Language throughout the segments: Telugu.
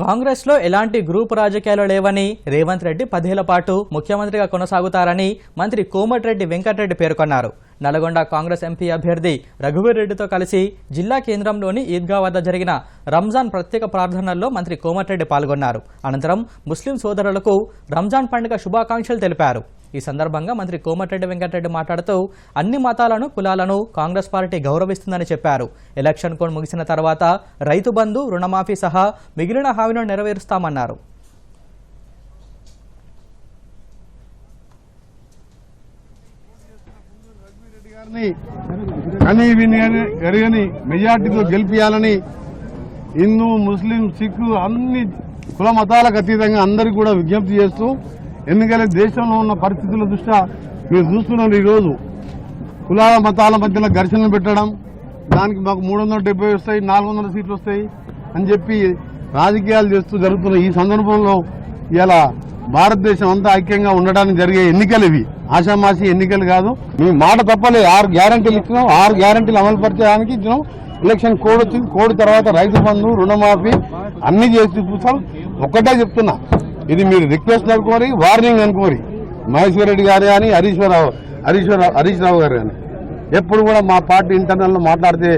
కాంగ్రెస్లో ఎలాంటి గ్రూప్ రాజకీయాలు లేవని రేవంత్ రెడ్డి పదేళ్ళ పాటు ముఖ్యమంత్రిగా కొనసాగుతారని మంత్రి కోమటిరెడ్డి వెంకటరెడ్డి పేర్కొన్నారు. నల్గొండ కాంగ్రెస్ ఎంపీ అభ్యర్థి రఘువీర్ రెడ్డితో కలిసి జిల్లా కేంద్రంలోని ఈద్గా వద్ద జరిగిన రంజాన్ ప్రత్యేక ప్రార్థనల్లో మంత్రి కోమటిరెడ్డి పాల్గొన్నారు. అనంతరం ముస్లిం సోదరులకు రంజాన్ పండుగ శుభాకాంక్షలు తెలిపారు. ఈ సందర్భంగా మంత్రి కోమటిరెడ్డి వెంకటరెడ్డి మాట్లాడుతూ అన్ని మతాలను కులాలను కాంగ్రెస్ పార్టీ గౌరవిస్తుందని చెప్పారు. ఎలక్షన్ కోడ్ ముగిసిన తర్వాత రైతు బంధు రుణమాఫీ సహా మిగిలిన హామీలను నెరవేరుస్తామన్నారు. గారిని విని మెజార్టీతో హిందూ ముస్లిం సిక్కు అన్ని కుల మతాలకు అతీతంగా అందరికీ కూడా విజ్ఞప్తి చేస్తూ ఎందుకంటే దేశంలో ఉన్న పరిస్థితుల దృష్ట్యా మీరు చూస్తున్నారు ఈరోజు కులాల మతాల మధ్యలో ఘర్షణలు పెట్టడం దానికి మాకు మూడు వందల డెబ్బై వస్తాయి నాలుగు వందల సీట్లు వస్తాయి అని చెప్పి రాజకీయాలు చేస్తూ జరుగుతున్న ఈ సందర్భంలో ఇలా భారతదేశం అంతా ఐక్యంగా ఉండడానికి జరిగే ఎన్నికలు ఇవి. ఆషామాషి ఎన్నికలు కాదు. మీ మాట తప్పలేదు ఆరు గ్యారంటీలు ఇచ్చినాం. ఆరు గ్యారంటీలు అమలు పరిచడానికి ఇచ్చినాం. ఎలక్షన్ కోడ్ వచ్చింది. కోడ్ తర్వాత రైతు బంధు రుణమాఫీ అన్ని చేసి చూపిస్తాం. ఒక్కటే చెప్తున్నా. ఇది మీరు రిక్వెస్ట్ అనుకోరి వార్నింగ్ అనుకోరి మహేశ్వర్ రెడ్డి గారు కానీ హరీశ్వరరావు హరీశ్వరరావు హరీష్ రావు గారు కానీ ఎప్పుడు కూడా మా పార్టీ ఇంటర్నల్లో మాట్లాడితే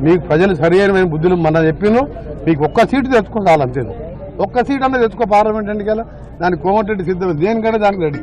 మీకు ప్రజలు సరైన బుద్ధులు మన చెప్పిను మీకు ఒక్క సీటు తెచ్చుకో చాలు అంతే ఒక్క సీట్ అన్నది తెచ్చుకో పార్లమెంట్ ఎన్నికల దానికి కోమటిరెడ్డి సిద్ధం దేనికంటే దానికి రెడీ.